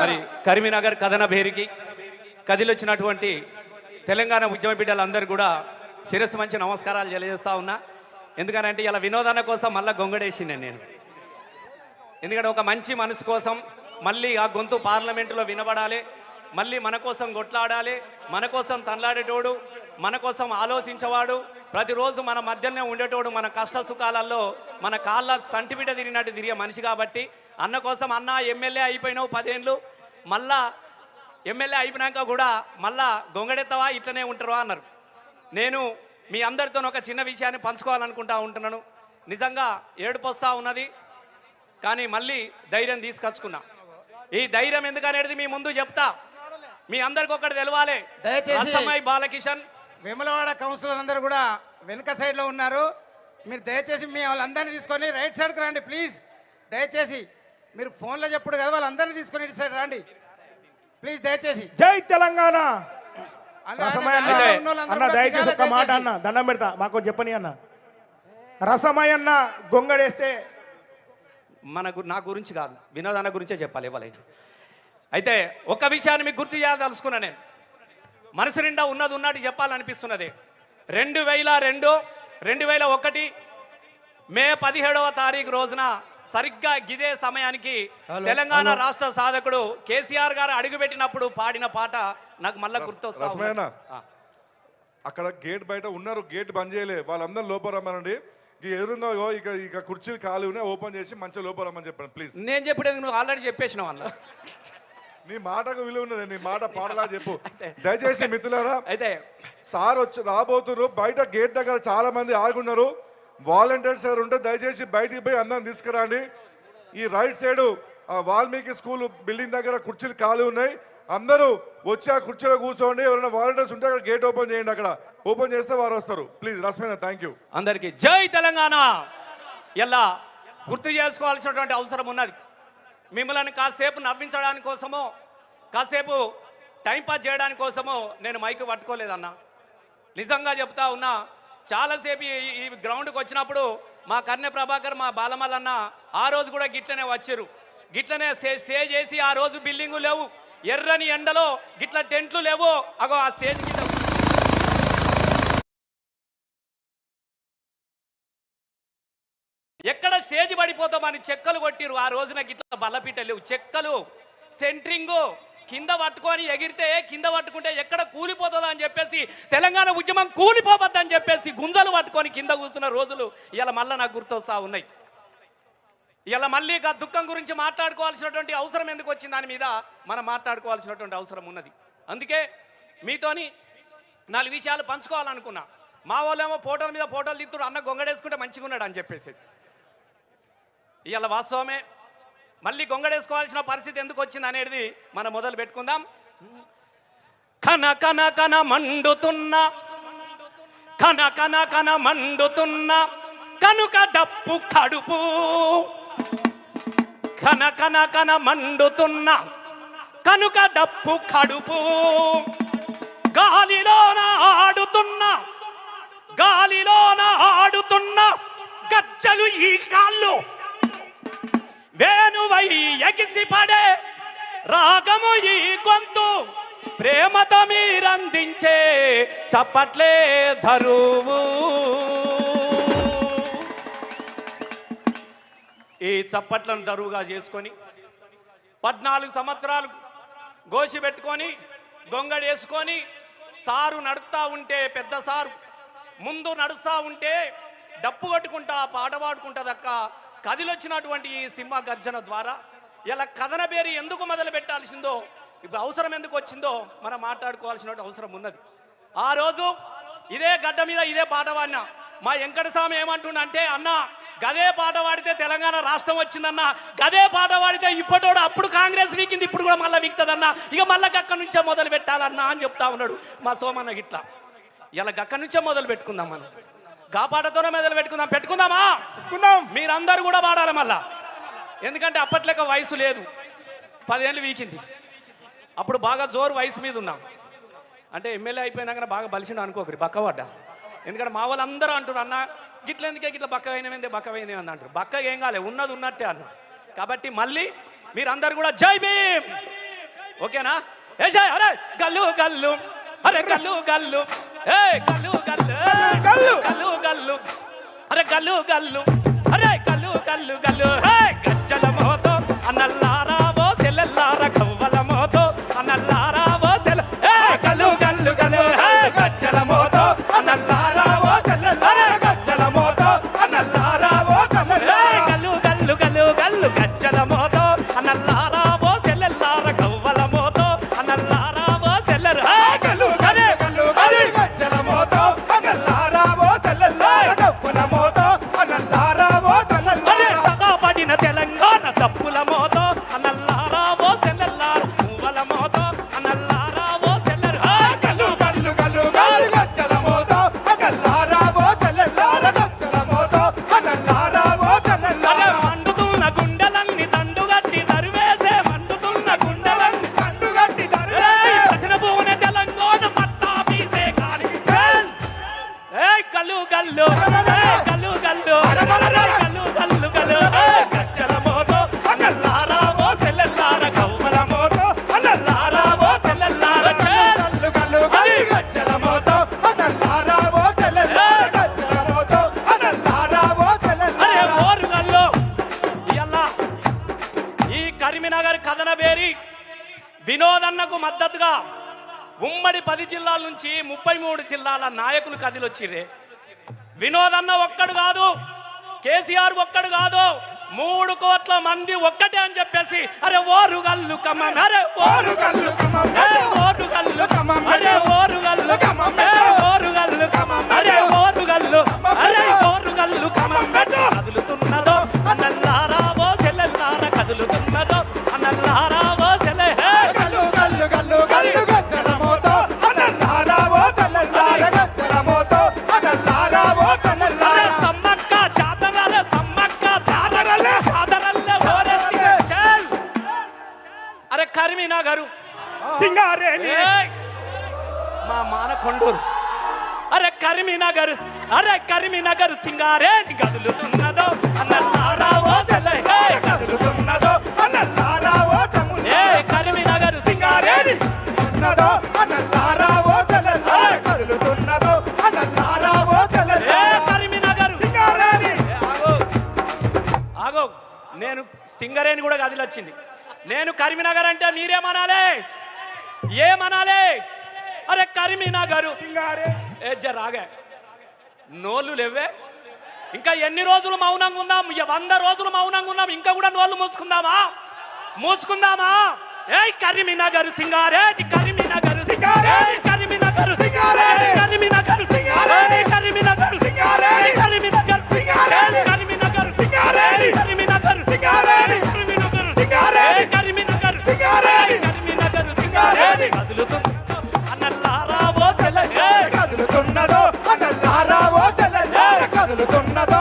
మరి కరీంనగర్ కథన భేరికి కదిలొచ్చినటువంటి తెలంగాణ ఉద్యమ బిడ్డలందరూ కూడా శిరస్సు మంచి నమస్కారాలు తెలియజేస్తా ఉన్నా. ఎందుకంటే ఇలా వినోదాల కోసం మళ్ళీ గొంగడేసింది నేను. ఎందుకంటే ఒక మంచి మనసు కోసం మళ్ళీ ఆ గొంతు పార్లమెంటులో వినబడాలి మళ్ళీ మన కోసం కొట్లాడాలి మన కోసం తనలాడేటోడు మన కోసం ఆలోచించేవాడు ప్రతిరోజు మన మధ్యనే ఉండేటోడు మన కష్ట సుఖాలలో మన కాళ్ళ సంటిబిడ్డ తిరిగినట్టు తిరిగే మనిషి కాబట్టి అన్న కోసం అన్న ఎమ్మెల్యే అయిపోయినావు పదేళ్ళు మళ్ళా ఎమ్మెల్యే అయిపోయినాక కూడా మళ్ళా గొంగడెత్తవా ఇట్లనే ఉంటారు అన్నారు. నేను మీ అందరితో ఒక చిన్న విషయాన్ని పంచుకోవాలనుకుంటా ఉంటున్నాను. నిజంగా ఏడుపు వస్తా ఉన్నది కానీ మళ్ళీ ధైర్యం తీసుకొచ్చుకున్నా ఈ ధైర్యం ఎందుకనేది మీ ముందు చెప్తా. మీ అందరికి ఒకటి తెలవాలి. దయచేసి- బాలకిషన్ వేములవాడ కౌన్సిలర్ అందరూ కూడా వెనుక సైడ్లో ఉన్నారు. మీరు దయచేసి మీ వాళ్ళందరినీ తీసుకొని రైట్ సైడ్కి రండి ప్లీజ్. దయచేసి మీరు ఫోన్లో చెప్పుడు కదా వాళ్ళందరినీ తీసుకొని ఇటు సైడ్ రండి. ప్లీజ్ దయచేసి. జై తెలంగాణ! అన్న దయచేసి మాట. అన్న దండం పెడతా మాకు చెప్పని అన్న. రసమయ్య అన్న గొంగడేస్తే మన గు- నా గురించి కాదు వినోదాన గురించే చెప్పాలి ఇవ్వలేదు. అయితే ఒక విషయాన్ని మీకు గుర్తు చేయదలుచుకున్నా నేను. మనసు నిండా ఉన్నది ఉన్నట్టు చెప్పాలనిపిస్తున్నది రెండు వేల రెండు రెండు వేల ఒకటి మే పదిహేడవ తారీఖు రోజున సరిగ్గా గిదే సమయానికి తెలంగాణ రాష్ట్ర సాధకుడు కేసీఆర్ గారు అడుగుపెట్టినప్పుడు పాడిన పాట నాకు మళ్ళా గుర్తొస్తా ఉన్నది. రసమేనా? ఆ. అక్కడ గేట్ బయట ఉన్నారు గేట్ బంద్ చేయలే వాళ్ళందరూ లోపల రమ్మనండి ఎదురుగా ఇక ఇక కుర్చీలు ఖాళీ ఓపెన్ చేసి మంచిగా లోపల రమ్మని చెప్పండి ప్లీజ్ నేను చెప్పేది నువ్వు ఆల్రెడీ చెప్పేసినావు అన్న నీ మాటకు విలువ ఉన్నది. నీ మాట పాడలా చెప్పు. దయచేసి మిత్రులారా అయితే సార్ వచ్చి రాబోతున్నారు బయట గేట్ దగ్గర చాలా మంది ఆగున్నారు. వాలంటీర్స్ సార్ ఉంటే దయచేసి బయటికి పోయి అందరం తీసుకురండి. ఈ right side Valmiki school building దగ్గర కుర్చీలు ఖాళీ ఉన్నాయి. అందరూ వచ్చి ఆ కుర్చీలో కూర్చోండి. ఎవరైనా వాలంటీర్స్ ఉంటే అక్కడ గేట్ ఓపెన్ చేయండి అక్కడ. ఓపెన్ చేస్తే వారు వస్తారు. ప్లీజ్ రస్మేనా థ్యాంక్ యూ అందరికీ జై తెలంగాణ. ఇలా గుర్తు చేసుకోవాల్సినటువంటి అవసరం ఉన్నది. మిమ్మల్ని కాసేపు నవ్వించడానికి కోసమో కాసేపు టైంపాస్ చేయడానికి కోసము నేను మైక్ పట్టుకోలేదన్నా. నిజంగా చెప్తా ఉన్నా చాలాసేపు ఈ- గ్రౌండ్కి వచ్చినప్పుడు మా కన్నె ప్రభాకర్ మా బాలమల్లన్న ఆ రోజు కూడా గిట్లనే వచ్చారు. గిట్లనే స్టే- చేసి ఆ రోజు బిల్డింగు లేవు. ఎర్రని ఎండలో గిట్ల టెంట్లు లేవు. అగో ఆ స్టేజ్ గిట్ల ఎక్కడ స్టేజ్ పడిపోతామని చెక్కలు కొట్టిరు ఆ రోజున గిట్ల బల్లపీట లేవు. చెక్కలు సెంట్రింగు కింద పట్టుకొని ఎగిరితే కింద పట్టుకుంటే ఎక్కడ కూలిపోతుందో అని చెప్పేసి తెలంగాణ ఉద్యమం కూలిపోవద్దని చెప్పేసి గుంజలు పట్టుకొని కింద కూర్చున్న రోజులు ఇలా మళ్ళీ నాకు గుర్తొస్తా ఉన్నాయి. ఇలా మళ్ళీ ఇక దుఃఖం గురించి మాట్లాడుకోవాల్సినటువంటి అవసరం ఎందుకు వచ్చింది దాని మీద మనం మాట్లాడుకోవాల్సినటువంటి అవసరం ఉన్నది. అందుకే మీతోని నాలుగు విషయాలు పంచుకోవాలనుకున్నా. మా వాళ్ళేమో ఫోటోల మీద ఫోటోలు తిత్తుడు అన్న గొంగడేసుకుంటే మంచిగా ఉన్నాడు అని చెప్పేసి ఇవాళ వాస్తవమే మళ్ళీ గొంగడేసుకోవాల్సిన పరిస్థితి ఎందుకు వచ్చింది అనేది మనం మొదలు పెట్టుకుందాం. కన కన కన మండుతున్న కన కన కన మండుతున్న కనుక డప్పు కడుపు. కన కన కన మండుతున్న కనుక డప్పు కడుపు. గాలిలోన ఆడుతున్న గాలిలోన ఆడుతున్న గజ్జలు ఈ కాళ్ళు. వేణువై ఎగిసిపడే రాగము ఈ గొంతు. ప్రేమతో మీరందించే చప్పట్లే ధరువు. ఈ చప్పట్లను ధరువుగా చేసుకొని పద్నాలుగు సంవత్సరాలు గోసి పెట్టుకొని దొంగడేసుకొని సారు నడుస్తూ ఉంటే పెద్ద సారు ముందు నడుస్తూ ఉంటే డప్పు కొట్టుకుంటా పాట పాడుకుంటా దక్క కదిలొచ్చినటువంటి ఈ సింహ గర్జన ద్వారా ఇలా కథన పేరు ఎందుకు మొదలు పెట్టాల్సిందో ఇప్పుడు అవసరం ఎందుకు వచ్చిందో మనం మాట్లాడుకోవాల్సిన అవసరం ఉన్నది. ఆ రోజు ఇదే గడ్డ మీద ఇదే పాట పాడినా. మా వెంకటస్వామి ఏమంటుండంటే అన్న గదే పాట పాడితే తెలంగాణ రాష్ట్రం వచ్చిందన్న గదే పాట పాడితే ఇప్పటోడు అప్పుడు కాంగ్రెస్ వీకింది ఇప్పుడు కూడా మళ్ళీ వీక్తదన్న. ఇక మళ్ళీ గక్క నుంచే మొదలు పెట్టాలన్నా అని చెప్తా ఉన్నాడు మా సోమన్న గిట్లా. ఇలా గక్క నుంచే మొదలు పెట్టుకుందాం మనం. గా పాటతోనే మొదలు పెట్టుకుందాం. పెట్టుకుందామా? పెట్టుకుందాం. మీరందరూ కూడా పాడాలి మళ్ళా. ఎందుకంటే అప్పట్లేక వయసు లేదు. పదేళ్ళు వీకింది. అప్పుడు బాగా జోరు వయసు మీద ఉన్నాం. అంటే ఎమ్మెల్యే అయిపోయినాక బాగా బలిసిండు అనుకోకరి బక్కపడ్డా ఎందుకంటే మా వాళ్ళందరూ అంటారు అన్న గిట్ల ఎందుకే గిట్ల బక్క అయినవేందే బక్క అయినవి అని అంటారు బక్క ఏం కాలే ఉన్నది ఉన్నట్టే అన్న. కాబట్టి మళ్ళీ మీరందరూ కూడా జై భీమ్! ఓకేనా? ఏ జై? అరే గల్లు గల్లు. అరే గల్లు గల్లు. గల్లు గల్లు ఏ, గల్లు. గల్లు గల్లు అరే గల్లు గల్లు అరే గల్లు గల్లు గల్లు హే గజ్జల మోతో అన్నల్లారా ఓ చెల్లెల్లార కవ్వల మోతో అన్నల్లారా మద్దతుగా ఉమ్మడి పది జిల్లాల నుంచి ముప్పై మూడు జిల్లాల నాయకులు కదిలొచ్చిరే వినోదన్న ఒక్కడు కాదు కేసీఆర్ ఒక్కడు కాదు మూడు కోట్ల మంది ఒక్కటే అని చెప్పేసి అరే ఓరు గల్లు కమన్ అరే ఓరు గల్లు కమన్ అరే ఓరు గల్లు కమన్ అరే ఓరు గల్లు కమన్ అరే ఓరు గల్లు కమన్ అరే ఓరు గల్లు అరే ఓరు గల్లు కమన్ కదులుతున్నదో అన్నల్లారావో చెల్లెల్లార కదులుతున్నదో అన్నల్లారావో అంటారు అరే కరిమినగర్ అరే కరిమినగర్ సింగారే గదులుతున్నదో అన్నారావో గదులుతున్నదో అన్నారావో అన్నల్లారావో సింగారే ఉన్నదో అన్నారావో గదులుతున్నదో అన్నారావో అన్నల్లారావో సింగారే ఆగో. నేను సింగరేని కూడా గదిలొచ్చింది నేను కరీంనగర్ అంటే మీరేమనాలి ఏమనాలి అరే కరీంనగర్ సింగారే ఏ జరాగే నోళ్ళు లేవే ఇంకా ఎన్ని రోజులు మౌనంగా ఉందాం ఇక వంద రోజులు మౌనంగా ఉందాం ఇంకా కూడా నోళ్ళు మూసుకుందామా మూసుకుందామా ఏ సింగారే కరీంనగర్ సింగారే సింగారే కరీంనగర్ సింగారే కరీంనగర్ సింగారే కరీంనగర్ సింగారే కరీంనగర్ సింగారే కరీంనగర్ సింగారే కరీంనగర్ సింగారే కరీంనగర్ సింగారే కరీంనగర్ సింగారే కదులుతుంది అన్నల్లారా ఓ చెల్లె కదులుతున్నదో చెల్లెల్లార? కదులుతున్నదో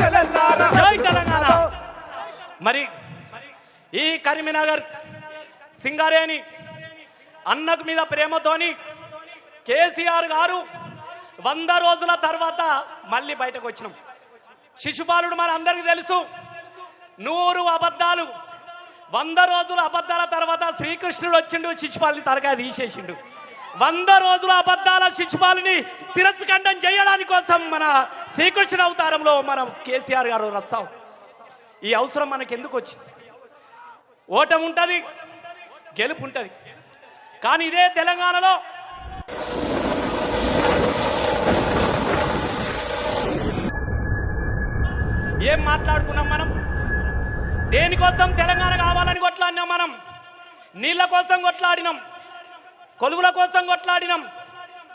చెల్లెల్లార? తెలంగాణ! మరి ఈ కరీంనగర్ సింగారేణి అన్నకు మీద ప్రేమతోని కేసీఆర్ గారు వంద రోజుల తర్వాత మళ్ళీ బయటకు వచ్చినాం. శిశుపాలుడు మన అందరికీ తెలుసు. నూరు అబద్ధాలు వంద రోజుల అబద్ధాల తర్వాత శ్రీకృష్ణుడు వచ్చిండు శిశుపాలని తలకాయ తీసేసిండు. వంద రోజుల అబద్ధాల శిశుపాలని శిరస్సు ఖండం చేయడానికి కోసం మన శ్రీకృష్ణ అవతారంలో మనం కేసీఆర్ గారు రత్సం. ఈ అవసరం మనకి ఎందుకు వచ్చింది? ఓటం ఉంటుంది గెలుపు ఉంటుంది. కానీ ఇదే తెలంగాణలో ఏం మాట్లాడుకున్నాం మనం? దేనికోసం తెలంగాణ కావాలని కొట్లాడినాం మనం? నీళ్ళ కోసం కొట్లాడినాం. కొలువుల కోసం కొట్లాడినాం.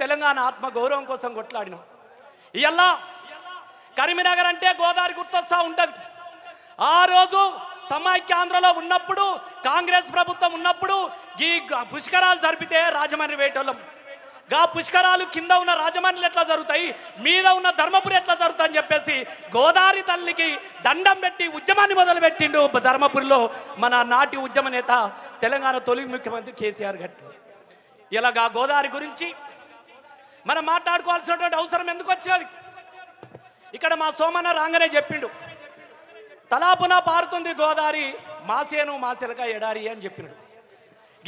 తెలంగాణ ఆత్మ గౌరవం కోసం కొట్లాడినాం. ఇయల్లా కరీంనగర్ అంటే గోదావరి గుర్తొస్తా ఉంటుంది. ఆ రోజు సమాఖ్యాంధ్రలో ఉన్నప్పుడు కాంగ్రెస్ ప్రభుత్వం ఉన్నప్పుడు ఈ పుష్కరాలు జరిపితే రాజమండ్రి వేటోళ్ళం. గా పుష్కరాలు కింద ఉన్న రాజమండ్రులు ఎట్లా జరుగుతాయి? మీద ఉన్న ధర్మపురి ఎట్లా జరుగుతాయని చెప్పేసి గోదావరి తల్లికి దండం పెట్టి ఉద్యమాన్ని మొదలుపెట్టిండు ధర్మపురిలో మన నాటి ఉద్యమ నేత తెలంగాణ తొలి ముఖ్యమంత్రి కేసీఆర్ గట్టి ఇలాగా గోదావరి గురించి? మనం మాట్లాడుకోవాల్సినటువంటి అవసరం ఎందుకు వచ్చినది? ఇక్కడ మా సోమన్న రాగానే చెప్పిండు. తలాపున పారుతుంది గోదావరి మాసేను మాసెలక ఎడారి అని చెప్పినాడు.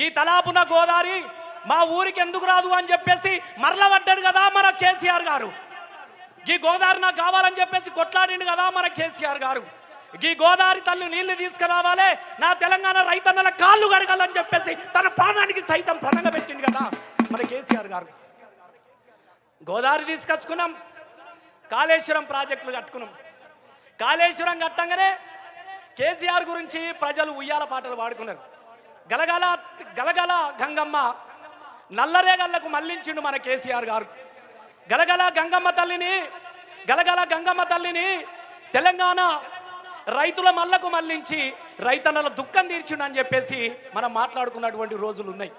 ఈ తలాపున గోదావరి మా ఊరికి ఎందుకు రాదు అని చెప్పేసి మరల పడ్డాడు కదా మన కేసీఆర్ గారు. ఈ గోదావరి నాకు కావాలని చెప్పేసి కొట్లాడిండు కదా మన కేసీఆర్ గారు. ఈ గోదావరి తల్లి నీళ్ళు తీసుకురావాలి. నా తెలంగాణ రైతన్నల కాళ్ళు గడగాలని చెప్పేసి తన ప్రాణానికి సైతం ప్రణంగా పెట్టింది కదా. మన కేసీఆర్ గారు. గోదావరి తీసుకొచ్చుకున్నాం. కాళేశ్వరం ప్రాజెక్టులు కట్టుకున్నాం. కాళేశ్వరం కట్టంగానే కేసీఆర్ గురించి ప్రజలు ఉయ్యాల పాటలు పాడుకున్నారు. గలగల గలగల గంగమ్మ నల్లరేగళ్ళకు మళ్ళించిండు మన కేసీఆర్ గారు. గలగల గంగమ్మ తల్లిని గలగల గంగమ్మ తల్లిని తెలంగాణ రైతుల మల్లకు మళ్ళించి రైతన్నల దుఃఖం తీర్చిండు అని చెప్పేసి మనం మాట్లాడుకున్నటువంటి రోజులు ఉన్నాయి.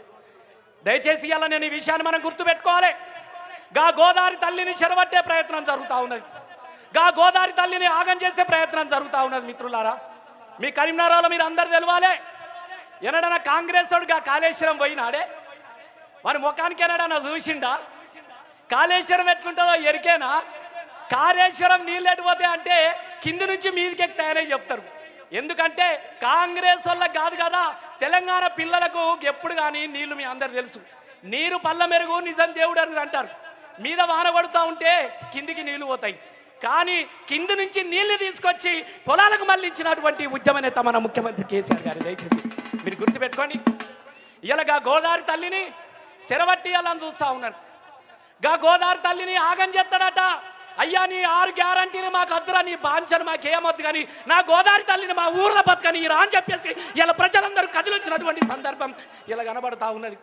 దయచేసి ఇలా నేను ఈ విషయాన్ని మనం గుర్తుపెట్టుకోవాలి. గా గోదావరి తల్లిని చెరబట్టే ప్రయత్నం జరుగుతూ ఉన్నది. గా గోదావరి తల్లిని ఆగం చేసే ప్రయత్నం జరుగుతూ ఉన్నది మిత్రులారా. మీ కరీంనగర్లో మీరు అందరు తెలవాలే. ఎనడన్నా కాంగ్రెస్ తోడుగా కాళేశ్వరం పోయినాడే? వారి ముఖానికి ఎనడన్నా చూసిండా? కాళేశ్వరం ఎట్లుంటుందో ఎరికేనా? కాళేశ్వరం నీళ్ళు ఎటుపోతే అంటే కింది నుంచి మీదికి తయారై చెప్తారు. ఎందుకంటే కాంగ్రెస్ వల్ల కాదు కదా తెలంగాణ పిల్లలకు ఎప్పుడు కానీ నీళ్ళు మీ అందరు తెలుసు. నీరు పల్ల మెరుగు నిజం దేవుడు అని అంటారు. మీద వాన పడుతూ ఉంటే కిందికి నీళ్ళు పోతాయి. కానీ కింది నుంచి నీళ్ళు తీసుకొచ్చి పొలాలకు మళ్ళించినటువంటి ఉద్యమ నేత మన ముఖ్యమంత్రి కేసీఆర్ గారు. దయచేసి మీరు గుర్తుపెట్టుకోండి. ఇలాగా గోదావరి తల్లిని సెరవట్టి అని చూస్తూ ఉన్నారు. గా గోదావరి తల్లిని ఆగం చేస్తాడట. అయ్యా నీ ఆరు గ్యారంటీలు మాకు అద్దురా నీ బాంఛను మాకు ఏమొద్దు కానీ నా గోదావరి తల్లిని మా ఊర్లో బతకని రా అని చెప్పేసి ఇలా ప్రజలందరూ కదిలొచ్చినటువంటి సందర్భం ఇలా కనబడతా ఉన్నది.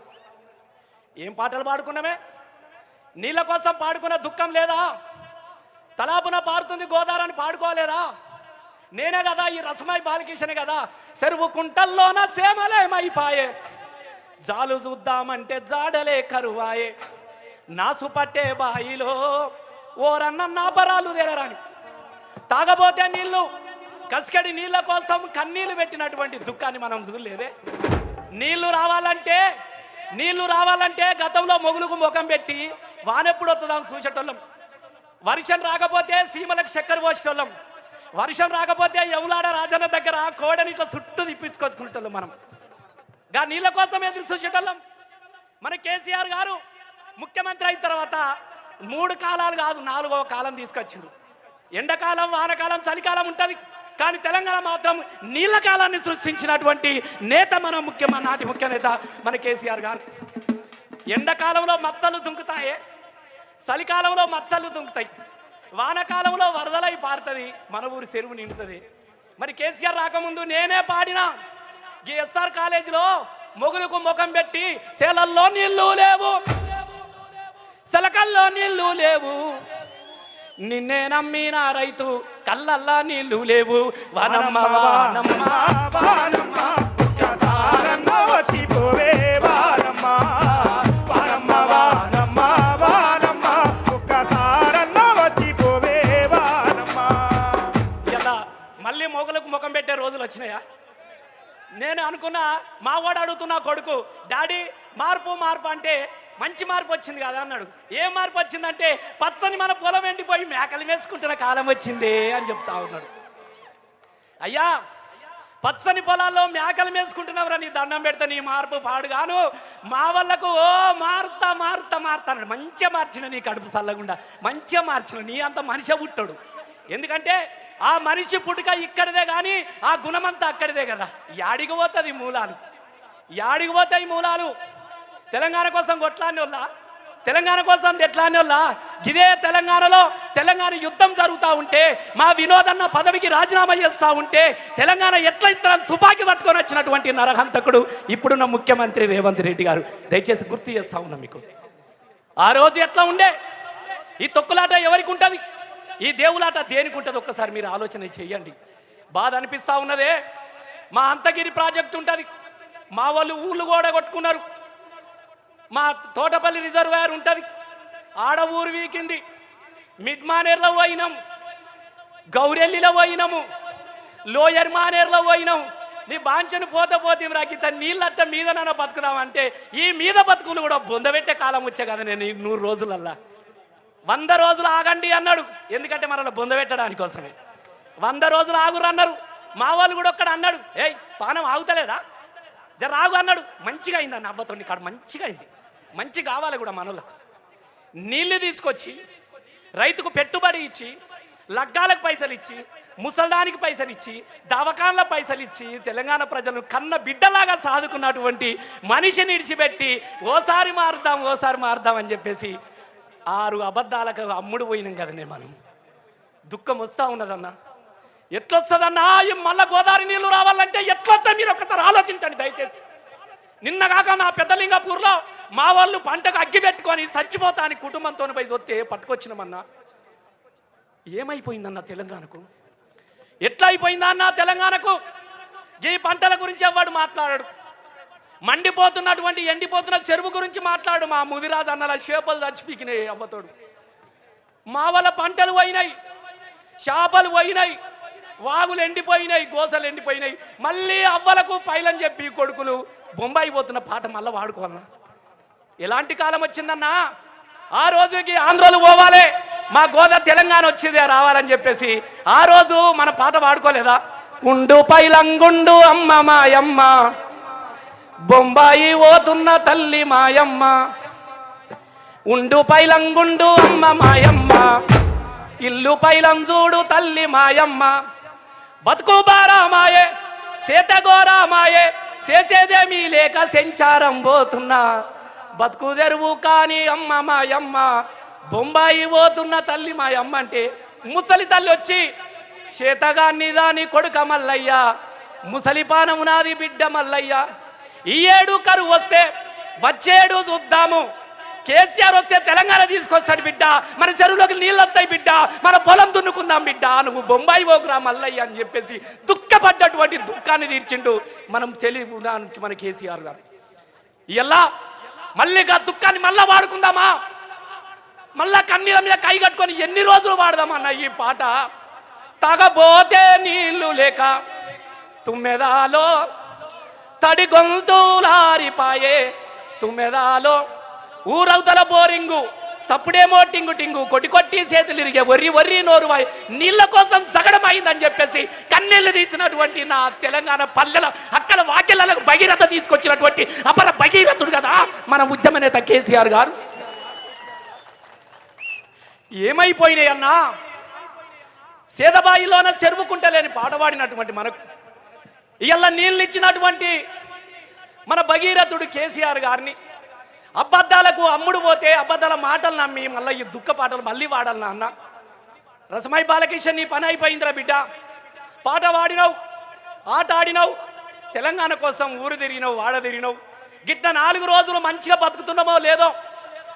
ఏం పాటలు పాడుకున్నామే నీళ్ళ కోసం పాడుకున్న దుఃఖం లేదా? తలాపున పారుతుంది గోదావరి పాడుకోలేదా? నేనే కదా ఈ రసమై బాలకృష్ణ కదా? చెరువు కుంటల్లోన సేమలేమైపాయే జాలు చూద్దామంటే జాడలే కరువాయే. నాసు పట్టే బాయిలో ఓరన్న నాపరాలు తెలరాని. తాగబోతే నీళ్ళు కసికడి నీళ్ళ కోసం కన్నీళ్ళు పెట్టినటువంటి దుఃఖాన్ని మనం చూడలేదే. నీళ్ళు రావాలంటే నీళ్ళు రావాలంటే గతంలో మొగులుకు ముఖం పెట్టి వానెప్పుడు వస్తుందని చూసేటోళ్ళం. వర్షం రాకపోతే సీమలకు చక్కెర పోసేటోళ్ళం. వర్షం రాకపోతే యములాడ రాజన్న దగ్గర కోడని ఇట్లా చుట్టూ తిప్పించుకొచ్చుకునేటోళ్ళం మనం. గా నీళ్ళ కోసం ఎదురు చూసేటోళ్ళం. మన కేసీఆర్ గారు ముఖ్యమంత్రి అయిన తర్వాత మూడు కాలాలు కాదు నాలుగవ కాలం తీసుకొచ్చిండు ఎండాకాలం వానకాలం చలికాలం ఉంటుంది. కానీ తెలంగాణ మాత్రం నీళ్ళ కాలాన్ని సృష్టించినటువంటి నేత మన ముఖ్య నాటి ముఖ్య నేత మన కేసీఆర్ గారు. ఎండాకాలంలో మత్తలు దుంకుతాయే చలికాలంలో మత్తలు దుంకుతాయి. వానకాలంలో వరదలై పారుతుంది మన ఊరి చెరువు నిండుతుంది. మరి కేసీఆర్ రాకముందు నేనే పాడినా ఎస్ఆర్ కాలేజీలో మొగులకు ముఖం పెట్టి సేలల్లో నీళ్ళు లేవు. సెలకల్లో నీళ్ళు లేవు. నిన్నే నమ్మిన రైతు కళ్ళల్లా నీళ్ళు లేవు. వనమ్మ వానమ్మ వానమ్మ ఒక్కసారన్న వచ్చిపోవే వానమ్మ. వానమ్మ వానమ్మ వానమ్మ ఒక్కసారన్న వచ్చిపోవే వానమ్మ. ఎలా? మళ్ళీ మొగలకు ముఖం పెట్టే రోజులు వచ్చినాయా? నేను అనుకున్నా మా వాడు అడుగుతున్నా కొడుకు డాడీ మార్పు మార్పు అంటే మంచి మార్పు వచ్చింది కదా అన్నాడు. ఏ మార్పు వచ్చిందంటే పచ్చని మన పొలం ఎండిపోయి మేకలు వేసుకుంటున్న కాలం వచ్చింది అని చెప్తా ఉన్నాడు. అయ్యా పచ్చని పొలాల్లో మేకలు మేసుకుంటున్నావురా నీ దండం పెడతా నీ మార్పు పాడుగాను. మా వాళ్ళకు ఓ మారుతా మారుతా మారుతా అన్నాడు. మంచిగా మార్చిన నీ కడుపు చల్లగుండా. మంచిగా మార్చిన నీ అంత మనిషి పుట్టాడు. ఎందుకంటే ఆ మనిషి పుట్టుక ఇక్కడిదే కానీ ఆ గుణమంతా అక్కడిదే కదా. యాడికి పోతుంది మూలాలు? యాడికి పోతాయి మూలాలు? తెలంగాణ కోసం కొట్లాని వాళ్ళ తెలంగాణ కోసం ఎట్లానే వాళ్ళ ఇదే తెలంగాణలో తెలంగాణ యుద్ధం జరుగుతూ ఉంటే మా వినోదన్న పదవికి రాజీనామా చేస్తూ ఉంటే తెలంగాణ ఎట్లా ఇస్తారని తుపాకీ పట్టుకొని వచ్చినటువంటి నరహంతకుడు ఇప్పుడున్న ముఖ్యమంత్రి రేవంత్ రెడ్డి గారు. దయచేసి గుర్తు చేస్తా ఉన్నా మీకు. ఆ రోజు ఎట్లా ఉండే? ఈ తొక్కులాట ఎవరికి ఉంటుంది ఈ దేవులాట దేనికి ఉంటుంది ఒక్కసారి మీరు ఆలోచన చేయండి. బాధ అనిపిస్తా ఉన్నదే మా అంతగిరి ప్రాజెక్ట్ ఉంటుంది. మా వాళ్ళు ఊళ్ళు కూడా కొట్టుకున్నారు. మా తోటపల్లి రిజర్వాయర్ ఉంటుంది. ఆడ ఊరు వీకింది. మిడ్ మానేర్లో పోయినాం. గౌరెల్లిలో పోయినాము. లోయర్ మానేర్లో పోయినాం. నీ బాంచను పోతే పోతే రాకిత నీళ్ళంతా మీద నన్ను బతుకుదామంటే ఈ మీద బతుకులు కూడా బొందబెట్టే కాలం వచ్చే కదా నేను ఈ నూరు రోజులల్లా. వంద రోజులు ఆగండి అన్నాడు. ఎందుకంటే మనల్ని బొందబెట్టడానికి కోసమే. వంద రోజులు ఆగురు అన్నారు. మా వాళ్ళు కూడా ఒక్కడ అన్నాడు. ఏయ్ పానం ఆగుతలేదా? జర రాగు అన్నాడు. మంచిగా అయింది అన్న అవ్వతో కాడ మంచిగా అయింది. మంచి కావాలి కూడా మనలకు నీళ్ళు తీసుకొచ్చి రైతుకు పెట్టుబడి ఇచ్చి లగ్గాలకు పైసలు ఇచ్చి ముసల్దానికి పైసలు ఇచ్చి దవకాన్ల పైసలు ఇచ్చి తెలంగాణ ప్రజలను కన్న బిడ్డలాగా సాదుకున్నటువంటి మనిషిని ఇడిచిపెట్టి ఓసారి మారుదాం ఓసారి మారుదాం అని చెప్పేసి ఆరు అబద్ధాలకు అమ్ముడు పోయినాం కదనే మనం. దుఃఖం వస్తా ఉన్నదన్న. ఎట్లొస్తుందన్నా? మళ్ళా గోదావరి నీళ్ళు రావాలంటే ఎట్లొస్తా మీరు ఒకసారి ఆలోచించండి దయచేసి. నిన్నగాక నా పెద్దలింగపూర్లో మా వాళ్ళు పంటకు అగ్గి పెట్టుకొని చచ్చిపోతా అని కుటుంబంతో పోయి వస్తే పట్టుకొచ్చినామన్నా. ఏమైపోయిందన్న తెలంగాణకు? ఎట్లా అయిపోయిందా అన్న తెలంగాణకు? ఈ పంటల గురించి ఎవ్వడు మాట్లాడాడు. మండిపోతున్నటువంటి ఎండిపోతున్న చెరువు గురించి మాట్లాడు మా ముదిరాజు అన్నల చేపలు చచ్చిపీకినాయి అవ్వతోడు. మా వాళ్ళ పంటలు పోయినాయి చేపలు పోయినాయి వాగులు ఎండిపోయినాయి గోసలు ఎండిపోయినాయి. మళ్ళీ అవ్వలకు పైలని చెప్పి కొడుకులు బొంబాయి పోతున్న పాట మళ్ళీ వాడుకోవాలన్నా ఎలాంటి కాలం వచ్చిందన్నా? ఆ రోజుకి ఆంధ్రోలు పోవాలి. మా గోద తెలంగాణ వచ్చేదే రావాలని చెప్పేసి. ఆ రోజు మన పాట పాడుకోలేదా ఉండు పైలంగుండు అమ్మ మాయమ్మ. బొంబాయి పోతున్న తల్లి మాయమ్మ. ఉండు పైలంగుండు అమ్మ మాయమ్మ. ఇల్లు పైలంజూడు తల్లి మాయమ్మ. బతుకు బారామాయే సేతగోరామాయే సేచేదేమీ లేక సెంచారం పోతున్నా. బతుకు తెరువు కానీ అమ్మ మాయమ్మ బొంబాయి పోతున్న తల్లి మాయమ్మ అంటే ముసలి తల్లి వచ్చి చేతగాన్ని దాని కొడుక మల్లయ్య ముసలి పానము నాది బిడ్డ మల్లయ్య ఈ ఏడు కరువు వస్తే వచ్చేడు చూద్దాము. కేసీఆర్ వస్తే తెలంగాణ తీసుకొస్తాడు బిడ్డ. మన చెరువులోకి నీళ్ళు వస్తాయి బిడ్డ. మన పొలం దున్నుకుందాం బిడ్డ. నువ్వు బొంబాయి పోకురా మల్లయ్య అని చెప్పేసి దుఃఖపడ్డటువంటి దుఃఖాన్ని తీర్చిండు మనం తెలివి మన కేసీఆర్ గారు. ఎలా మళ్ళీ ఆ దుఃఖాన్ని మళ్ళా వాడుకుందామా? మళ్ళా కన్నీల మీద కై కట్టుకొని ఎన్ని రోజులు వాడదామన్న ఈ పాట? తాగబోతే నీళ్ళు లేక తుమ్మెదాలో తడి గొంతులారిపాయే తుమ్మెదాలో ఊరవుతల బోరింగు సప్పుడేమో టింగు టింగు కొట్టి కొట్టి చేతులు ఇరిగే వర్రి వర్రి నోరువాయి నీళ్ళ కోసం జగడమైందని చెప్పేసి కన్నీళ్ళు తీసినటువంటి నా తెలంగాణ పల్లెల అక్కడ వాక్యలకు భగీరథ తీసుకొచ్చినటువంటి అపర భగీరథుడు కదా మన ఉద్యమ నేత కేసీఆర్ గారు. ఏమైపోయినాయి అన్నా? సేదబాయిలోన చెరువుకుంటలేని పాడవాడినటువంటి మనకు. ఇవాళ నీళ్ళు ఇచ్చినటువంటి మన భగీరథుడు కేసీఆర్ గారిని అబద్ధాలకు అమ్ముడు పోతే అబద్ధాల మాటలు నమ్మి మళ్ళీ ఈ దుఃఖ పాటలు మళ్ళీ వాడాలి అన్న రసమై బాలకిషన్ నీ పని అయిపోయిందిరా బిడ్డ. పాట వాడినావు ఆట ఆడినావు తెలంగాణ కోసం ఊరు తిరిగినావు వాడ తిరిగినావు. గిట్ట నాలుగు రోజులు మంచిగా బతుకుతున్నామో లేదో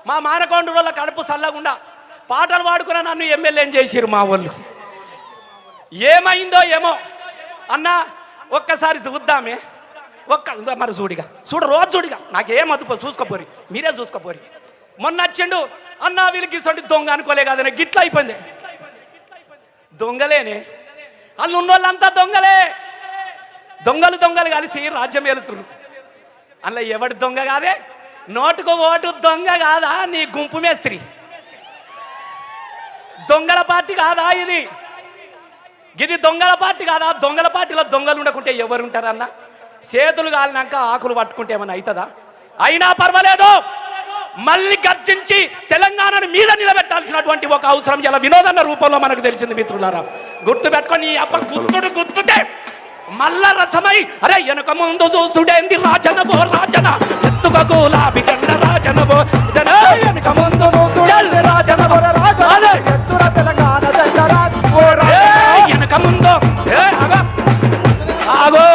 మా మానకొండ వల్ల కడుపు సల్లగుండా. పాటలు పాడుకున్న నన్ను ఎమ్మెల్యేని చేసిరు మా వాళ్ళు. ఏమైందో ఏమో. అన్నా ఒక్కసారి చూద్దామే. ఒక్క మరి చూడిగా. చూడు రోజు చూడిగా. నాకేం అదుపు చూసుకోపోరి. మీరే చూసుకోపోరి. మొన్న వచ్చిండు అన్నా వీళ్ళకి సొంటి దొంగ అనుకోలే కాదనే గిట్ల అయిపోయింది. దొంగలేనే. వాళ్ళు ఉన్నోళ్ళంతా దొంగలే. దొంగలు దొంగలు కలిసి రాజ్యం ఏలుతున్నారు అందులో ఎవడు దొంగ కాదే? నోటుకు ఓటు దొంగ కాదా? నీ గుంపు మేస్త్రి. దొంగల పార్టీ కాదా ఇది? ఇది దొంగల పార్టీ కాదా? దొంగల పార్టీలో దొంగలు ఉండకుంటే ఎవరు ఉంటారన్న చేతులు కాలినాక ఆకులు పట్టుకుంటే ఏమైనా అవుతుందా అయినా పర్వాలేదు. మళ్ళీ గర్జించి తెలంగాణను మీద నిలబెట్టాల్సినటువంటి ఒక అవసరం ఇలా వినోదన్న రూపంలో మనకు తెలిసింది మిత్రులారా. గుర్తు పెట్టుకొని అప్ప గుర్తుడు గుర్తుటే మల్ల రసమై అరే వెనక ముందు చూసుడేంది రాజన బో రాజన? ఎత్తుక గులాబి కండ రాజన బో జన వెనక ముందు చూసుడే రాజన బో రాజన ఎత్తుర తెలంగాణ జెండ బో రాజన వెనక ముందు. ఏ ఆగో. ఆగో.